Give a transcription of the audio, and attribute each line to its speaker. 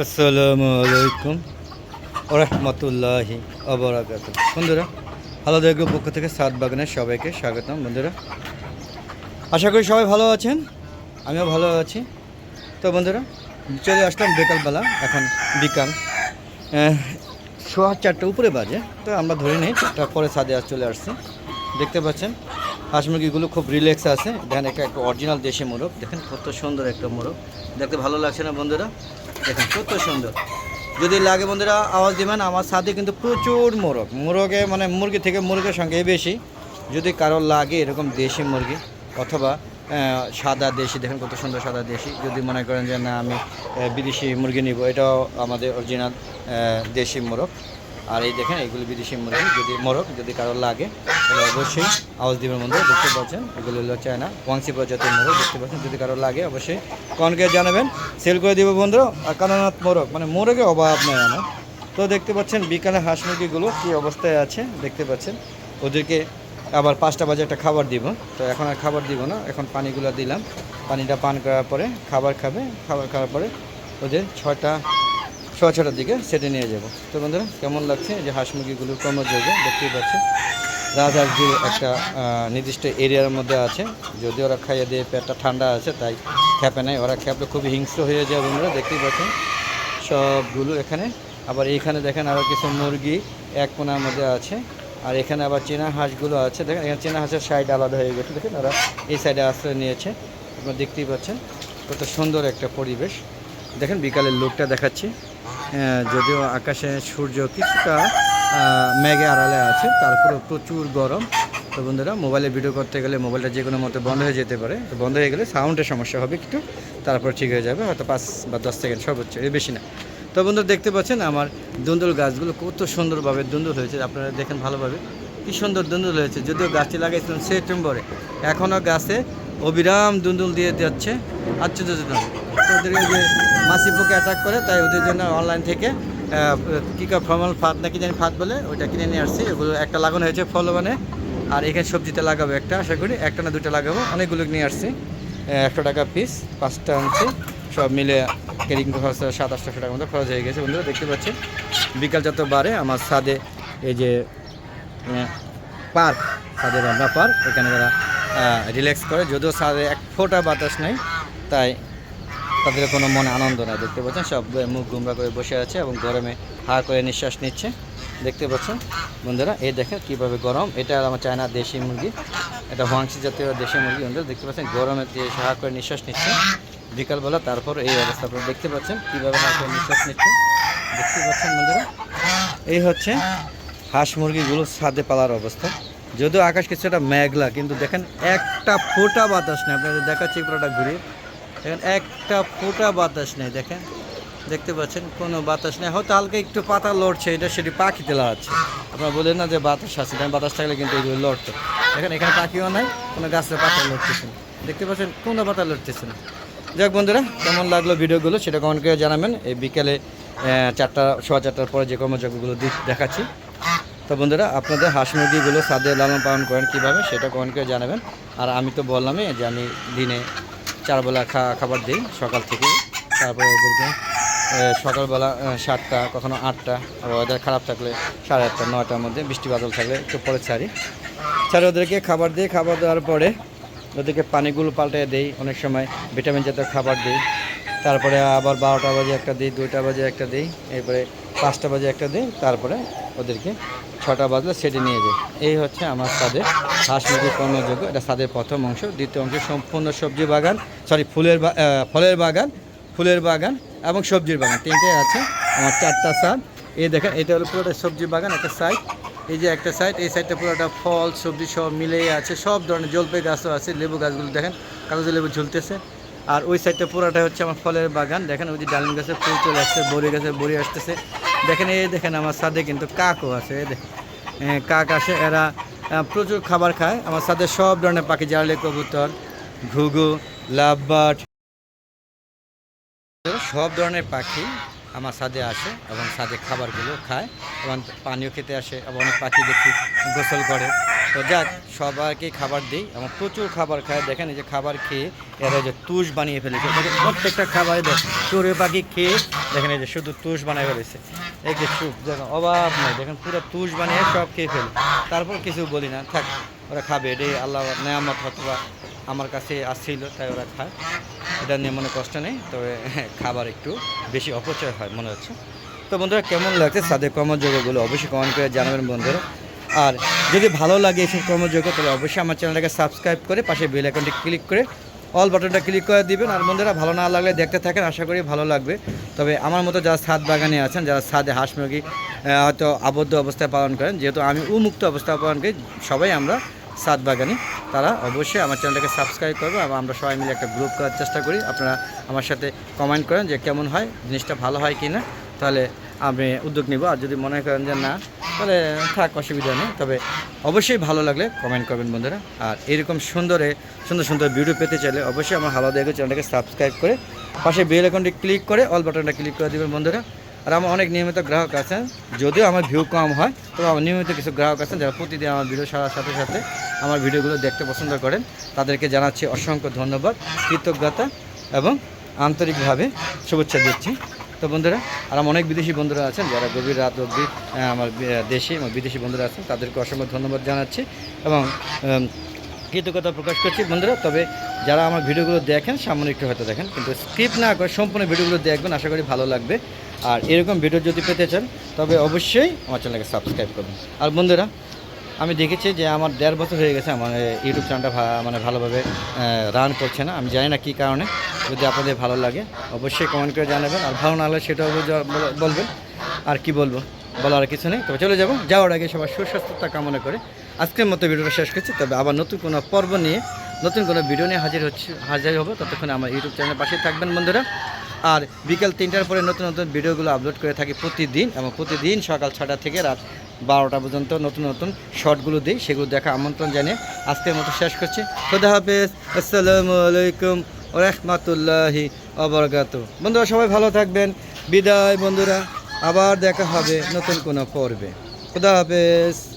Speaker 1: আসসালামু আলাইকুম রহমতুল্লাহি অবরাকাত বন্ধুরা ভালো দেখব পক্ষ থেকে সাত বাগানের সবাইকে স্বাগতম। বন্ধুরা, আশা করি সবাই ভালো আছেন, আমিও ভালো আছি। তো বন্ধুরা, চলে আসলাম বিকালবেলা, এখন বিকাল সোয়া চারটে উপরে বাজে। তো আমরা ধরে নিই চারটার পরে ছাদে আজ চলে আসছি। দেখতে পাচ্ছেন হাঁস মুরগিগুলো খুব রিল্যাক্স আছে। দেখেন একটা একটা অরিজিনাল দেশি মোরগ। দেখেন কত সুন্দর একটা মোরগ। দেখতে ভালো লাগছে না বন্ধুরা? দেখেন কত সুন্দর। যদি লাগে বন্ধুরা, আওয়াজ দেবেন। আমার সাথে কিন্তু প্রচুর মোরগ। মোরগে মানে মুরগি থেকে মুরগের সঙ্গে বেশি। যদি কারও লাগে এরকম দেশি মুরগি অথবা সাদা দেশি, দেখেন কত সুন্দর সাদা দেশি। যদি মনে করেন যে না, আমি বিদেশি মুরগি নিব, এটাও আমাদের অরিজিনাল দেশি মোরগ। আর এই দেখেন, এগুলো বিদেশি মুরগি, যদি মোরগ, যদি কারোর লাগে, তাহলে অবশ্যই আওয়াজ দিবেন বন্ধু, দেখতে পাচ্ছেন? এগুলো হলো চায়না, ওয়াংসি প্রজাতির মোরগ, দেখতে পাচ্ছেন? যদি কারও লাগে, অবশ্যই কনকে জানাবেন। সেল করে দিব বন্ধুরা আর কানানাথ মোরগ মানে মোরগে অভাব নেই আমার। তো দেখতে পাচ্ছেন, বিকালে হাঁস মুরগিগুলো কী অবস্থায় আছে, দেখতে পাচ্ছেন? ওদেরকে আবার পাঁচটা বাজে একটা খাবার দিব। তো এখন আর খাবার দিব না, এখন পানিগুলো দিলাম। পানিটা পান করার পরে খাবার খাবে, খাবার খাওয়ার পরে ওদের ছয়টা সোয়া ছটার দিকে সেটে নিয়ে যাব। তো বন্ধুরা, কেমন লাগছে? যে হাঁস মুরগিগুলোর কর্মযোগ্য দেখতেই পাচ্ছি পাচ্ছেন। রাজহাঁসগুলো একটা নির্দিষ্ট এরিয়ার মধ্যে আছে। যদি ওরা খাইয়ে দিয়ে পেটটা ঠান্ডা আছে, তাই খেপে নেয় ওরা খেপলে খুবই হিংস্র হয়ে যায় বন্ধুরা, দেখতেই পাচ্ছেন। সবগুলো এখানে। আবার এইখানে দেখেন আরও কিছু মুরগি এক কোনার মধ্যে আছে। আর এখানে আবার চীনা হাঁসগুলো আছে। দেখেন, এখানে চীনা হাঁসের সাইড আলাদা হয়ে গেছে। দেখেন, ওরা এই সাইডে আশ্রয় নিয়েছে। আপনারা দেখতেই পাচ্ছেন, কত সুন্দর একটা পরিবেশ। দেখেন, বিকালের লোকটা দেখাচ্ছি। যদিও আকাশে সূর্য কিছুটা মেঘে আড়ালে আছে তারপরে প্রচুর গরম। তো বন্ধুরা, মোবাইলে ভিডিও করতে গেলে মোবাইলটা যে কোনো মতো বন্ধ হয়ে যেতে পারে। তো বন্ধ হয়ে গেলে সাউন্ডের সমস্যা হবে একটু, তারপর ঠিক হয়ে যাবে, হয়তো পাঁচ বা দশ সেকেন্ড সর্বোচ্চ এর বেশি না। তো বন্ধুরা, দেখতে পাচ্ছেন আমার দুন্দুল গাছগুলো কত সুন্দরভাবে দুন্দুল হয়েছে, আপনারা দেখেন ভালোভাবে। কী সুন্দর দুন্দুল হয়েছে, যদিও গাছটি লাগাইছিলাম সেপ্টেম্বরে, এখনও গাছে অবিরাম দুন্দুল দিয়ে যাচ্ছে। আশ্চর্যজনক তো ওদের যে মাসি পোকে অ্যাটাক করে, তাই ওদের জন্য অনলাইন থেকে কী কা ফর্মাল ফাঁদ নাকি জানি ফাঁদ বলে, ওইটা কিনে নিয়ে আসছি। ওগুলো একটা লাগানো হয়েছে ফলবানে, আর এখানে সবজিতে লাগাবো একটা, আশা করি একটা না দুটো লাগাবো। অনেকগুলো নিয়ে আসছি একশো টাকা পিস পাঁচটা আনছি সব মিলে কেরিং খরচ সাত, আটশো টাকার মতো খরচ হয়ে গেছে বন্ধুরা, দেখতে পাচ্ছেন। বিকাল যত বারে আমার ছাদে এই যে পার্ক ছাদে রান্না পার্ক, এখানে তারা রিল্যাক্স করে। যদিও ছাদে এক ফোঁটা বাতাস নেই, তাই তাদের কোনো মনে আনন্দ নাই, দেখতে পাচ্ছেন? সব মুখ গুমরা করে বসে আছে এবং গরমে হা করে নিঃশ্বাস নিচ্ছে। দেখতে পাচ্ছেন? বন্ধুরা, এই দেখেন কীভাবে গরম। এটা আমার চায়না দেশি মুরগি। এটা হোয়াংসি জাতীয় দেশি মুরগি, বন্ধুরা, দেখতে পাচ্ছেন? গরমে দিয়ে হা করে নিঃশ্বাস নিচ্ছে। বিকালবেলা তারপর এই অবস্থা আপনারা দেখতে পাচ্ছেন, কীভাবে হা করে নিঃশ্বাস নিচ্ছে। দেখতে পাচ্ছেন, বন্ধুরা? এই হচ্ছে হাঁস মুরগিগুলো ছাদে পালার অবস্থা। যদিও আকাশ কিছুটা মেঘলা, কিন্তু দেখেন একটা ফোঁটা বাতাস নেই। আপনাদের দেখাচ্ছি পুরোটা ঘুরে দেখেন একটা ফোঁটা বাতাস নেই, দেখেন। দেখতে পাচ্ছেন, কোনো বাতাস নেই। হয়তো হালকা একটু পাতা লড়ছে, এটা সেটি পাখিতে লড়াচ্ছে। আপনারা বলেন না যে বাতাস আছে দেখেন বাতাস থাকলে কিন্তু এগুলো লড়তো। দেখেন, এখানে পাখিও নাই, কোনো গাছের পাতা লড়তেছে না। দেখতে পাচ্ছেন, কোনো পাতা লড়তেছে না। যাক বন্ধুরা, কেমন লাগল ভিডিওগুলো সেটা কমেন্ট করে জানাবেন। এই বিকেলে চারটা, সোয়া চারটার পরে যে কর্মযোগ্যগুলো দেখাচ্ছি। তো বন্ধুরা, আপনাদের হাঁস মুরগিগুলো সাদে লালন পালন করেন কীভাবে সেটা কমেন্ট জানাবেন। আর আমি তো বললামই যে আমি দিনে চারবেলা খাবার দিই সকাল থেকে। তারপরে ওদেরকে সকালবেলা সাতটা, কখনো আটটা ওদের খারাপ থাকলে সাড়ে আটটা, নয়টার মধ্যে বৃষ্টি বাদল থাকলে একটু পরে ছাড়ি। ছাড়ি ওদেরকে খাবার দিই, খাবার দেওয়ার পরে ওদেরকে পানিগুলো পাল্টে দেই। অনেক সময় ভিটামিন জাতীয় খাবার দিই। তারপরে আবার বারোটা বাজে একটা দিই, দুইটা বাজে একটা দিই। এরপরে পাঁচটা বাজে একটা দিই। তারপরে ওদেরকে ছটা বাজলে সেটে নিয়ে যাই। এই হচ্ছে আমার সাদের হাঁস মুরগির কর্মযোগ্য এটা সাদের প্রথম অংশ। দ্বিতীয় অংশ সম্পূর্ণ সবজি বাগান সরি ফুলের ফলের বাগান, ফুলের বাগান এবং সবজির বাগান। তিনটেই আছে, আমার চারটা সাদ এই দেখেন, এটা হলো পুরোটা সবজি বাগান, একটা সাইড এই যে একটা সাইড এই সাইডটা পুরোটা ফল, সবজি সব মিলেই আছে। সব ধরনের জলপাই গাছও আছে, লেবু গাছগুলো দেখেন কাগজে লেবু ঝুলতেছে। আর ওই সাইডটা পুরোটা হচ্ছে আমার ফলের বাগান। দেখেন, ওই যে ডালিম গাছে ফুল চলে আসছে, বড়ি গাছে বড়ি আসতেছে। দেখেন, এই দেখেন আমার সাথে কিন্তু কাকও আছে কাক আসে, এরা প্রচুর খাবার খায়। আমার সাথে সব ধরনের পাখি, জারলে, কবুতর, ঘুঘু, লাভবার্ড, সব ধরনের পাখি আমার সাথে আসে এবং সাথে খাবারগুলো খায় এবং পানিও খেতে আসে এবং অনেক পাখি দেখি গোসল করে। তো যাক, সবাইকে খাবার দিই এবং প্রচুর খাবার খায়। দেখেন, এই যে খাবার খেয়ে এরা যে তুষ বানিয়ে ফেলেছে। প্রত্যেকটা খাবারে দেখ, চড়ুই পাখি খেয়ে, দেখেন, এই যে শুধু তুষ বানিয়ে ফেলেছে। এই যে সুপ দেখেন অভাব নেই দেখেন পুরো তুষ বানিয়ে সব খেয়ে ফেলে। তারপর কিছু বলি না, থাক, ওরা খাবে, এটাই আল্লাহ নেয়ামত অথবা আমার কাছে আসছিল, তাই ওরা খায়। এটা নিয়ে মনে কষ্ট নেই, তবে খাবার একটু বেশি অপচয় হয়, মনে হচ্ছে। তো বন্ধুরা, কেমন লাগছে সাদের কর্মযোগ্যগুলো অবশ্যই কমেন্ট করে জানাবেন বন্ধুরা। আর যদি ভালো লাগে এইসব কর্মযোগ্য তাহলে অবশ্যই আমার চ্যানেলটাকে সাবস্ক্রাইব করে পাশে বেল আইকনটি ক্লিক করে অল বাটনটা ক্লিক করে দিবেন। আর বন্ধুরা, ভালো না লাগলে দেখতে থাকেন, আশা করি ভালো লাগবে। তবে আমার মতো যারা ছাদ বাগানে আছেন, যারা ছাদে হাঁস মুরগি হয়তো আবদ্ধ অবস্থায় পালন করেন, যেহেতু আমি উন্মুক্ত অবস্থায় পালন করি, সবাই আমরা ছাদ বাগানি, তারা অবশ্যই আমার চ্যানেলটাকে সাবস্ক্রাইব করবে এবং আমরা সবাই মিলে একটা গ্রুপ করার চেষ্টা করি। আপনারা আমার সাথে কমেন্ট করেন যে কেমন হয়, জিনিসটা ভালো হয় কি না তাহলে আমি উদ্যোগ নিব। আর যদি মনে করেন যে না তাহলে থাক, অসুবিধা নেই। তবে অবশ্যই ভালো লাগলে কমেন্ট করবেন বন্ধুরা। আর এরকম সুন্দরে, সুন্দর সুন্দর ভিডিও পেতে চাইলে অবশ্যই আমার হালাদা এগো চ্যানেলটাকে সাবস্ক্রাইব করে পাশে বেল আইকনটি ক্লিক করে অল বাটনটা ক্লিক করে দেবেন বন্ধুরা। আর আমার অনেক নিয়মিত গ্রাহক আছেন, যদিও আমার ভিউ কম হয়, তবে আমার নিয়মিত কিছু গ্রাহক আছেন যারা প্রতিদিন আমার ভিডিও সারার সাথে সাথে আমার ভিডিওগুলো দেখতে পছন্দ করেন, তাদেরকে জানাচ্ছি অসংখ্য ধন্যবাদ, কৃতজ্ঞতা এবং আন্তরিকভাবে শুভেচ্ছা দিচ্ছি। তো বন্ধুরা আর আমার অনেক বিদেশি বন্ধুরা আছেন যারা গভীর রাত আহ, আমার দেশে এবং বিদেশি বন্ধুরা আছেন তাদেরকে অসংখ্য ধন্যবাদ জানাচ্ছি এবং কৃতজ্ঞতা প্রকাশ করছি বন্ধুরা। তবে যারা আমার ভিডিওগুলো দেখেন সামনে একটু হয়তো দেখেন কিন্তু স্কিপ না করে সম্পূর্ণ ভিডিওগুলো দেখবেন আশা করি ভালো লাগবে। আর এরকম ভিডিও যদি পেতে চান তবে অবশ্যই আমার চ্যানেলকে সাবস্ক্রাইব করবেন। আর বন্ধুরা আমি দেখেছি যে আমার দেড় বছর হয়ে গেছে আমার ইউটিউব চ্যানেলটা মানে ভালোভাবে রান করছে না। আমি জানি না কী কারণে। যদি আপনাদের ভালো লাগে, অবশ্যই কমেন্ট করে জানাবেন। আর ভালো না লাগলে সেটাও বলবেন। আর কি বলব? বলার কিছু নেই। তবে চলে যাব। যাওয়ার আগে সবার সুস্বাস্থ্যতা কামনা করে আজকের মতো ভিডিওটা শেষ করছি। তবে আবার নতুন কোনো পর্ব নিয়ে, নতুন কোনো ভিডিও নিয়ে হাজির হচ্ছে হাজির হব। ততক্ষণ আমার ইউটিউব চ্যানেলের পাশে থাকবেন বন্ধুরা। আর বিকেল তিনটার পরে নতুন নতুন ভিডিওগুলো আপলোড করে থাকি প্রতিদিন। এবং প্রতিদিন সকাল ছটা থেকে রাত বারোটা পর্যন্ত নতুন নতুন শর্টগুলো দিই। সেগুলো দেখা আমন্ত্রণ জানিয়ে আজকের মতো শেষ করছি। খুদা হাফেজ। আসসালামু আলাইকুম। রহমতুল্লাহি অবরগাত বন্ধুরা, সবাই ভালো থাকবেন। বিদায়, বন্ধুরা। আবার দেখা হবে নতুন কোনো পর্বে। খুদা হাফেজ।